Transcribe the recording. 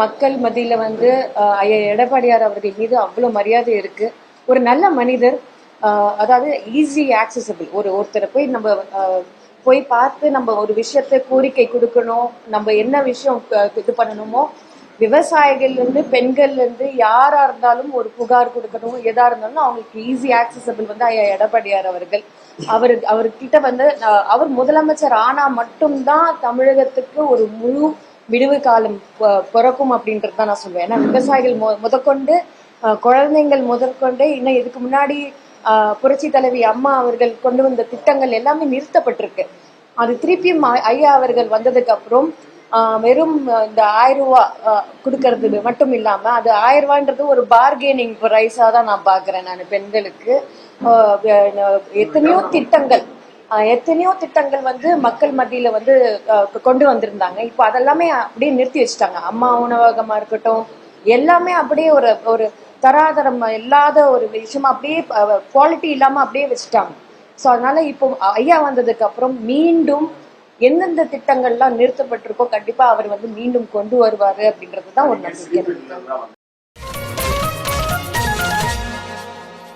மக்கள் மத்தியில வந்து ஐயா எடப்பாடியார் அவர்கள் மீது அவ்வளவு மரியாதை இருக்கு. ஒரு நல்ல மனிதர் அதாவது ஈஸி ஆக்சசபிள் ஒரு ஒருத்தரை போய் நம்ம போய் பார்த்து நம்ம ஒரு விஷயத்தை கோரிக்கை கொடுக்கணும் நம்ம என்ன விஷயம் இது பண்ணணுமோ விவசாயிகள்ல இருந்து பெண்கள்ல இருந்து யாரா இருந்தாலும் ஒரு புகார் கொடுக்கணும். எதா இருந்தாலும் அவங்களுக்கு ஈஸி ஆக்சசபிள் வந்து ஐயா எடப்பாடியார் அவர்கள். அவரு அவர்கிட்ட வந்து அவர் முதலமைச்சர் ஆனா மட்டும்தான் தமிழகத்துக்கு ஒரு முழு விடுவு காலம் பிறக்கும் அப்படின்றது தான் நான் சொல்லுவேன் ஏன்னா விவசாயிகள் மொ முதற்கொண்டு குழந்தைங்கள் முதற்கொண்டு இன்னும் இதுக்கு முன்னாடி புரட்சி தலைவி அம்மா அவர்கள் கொண்டு வந்த திட்டங்கள் எல்லாமே நிறுத்தப்பட்டிருக்கு. அது திருப்பியும் ஐயா அவர்கள் வந்ததுக்கு அப்புறம் வெறும் இந்த ஆயிரம் ரூபா கொடுக்கறது மட்டும் இல்லாம அது ஆயிரம் ரூபான்றது ஒரு பார்கெனிங் ப்ரைஸா தான் நான் பாக்குறேன் நான் பெண்களுக்கு. எத்தனையோ திட்டங்கள். எத்தனையோ திட்டங்கள் வந்து மக்கள் மத்தியில வந்து கொண்டு வந்திருந்தாங்க. இப்போ அதெல்லாமே அப்படியே நிறுத்தி வச்சுட்டாங்க. அம்மா உணவகமா இருக்கட்டும் எல்லாமே அப்படியே ஒரு ஒரு தராதரம் இல்லாத ஒரு விஷயமா அப்படியே குவாலிட்டி இல்லாம அப்படியே வச்சுட்டாங்க. ஸோ அதனால இப்போ ஐயா வந்ததுக்கு அப்புறம் மீண்டும் எந்தெந்த திட்டங்கள்லாம் நிறுத்தப்பட்டிருக்கோ கண்டிப்பா அவர் வந்து மீண்டும் கொண்டு வருவாரு அப்படின்றது தான் ஒரு நம்பிக்கை.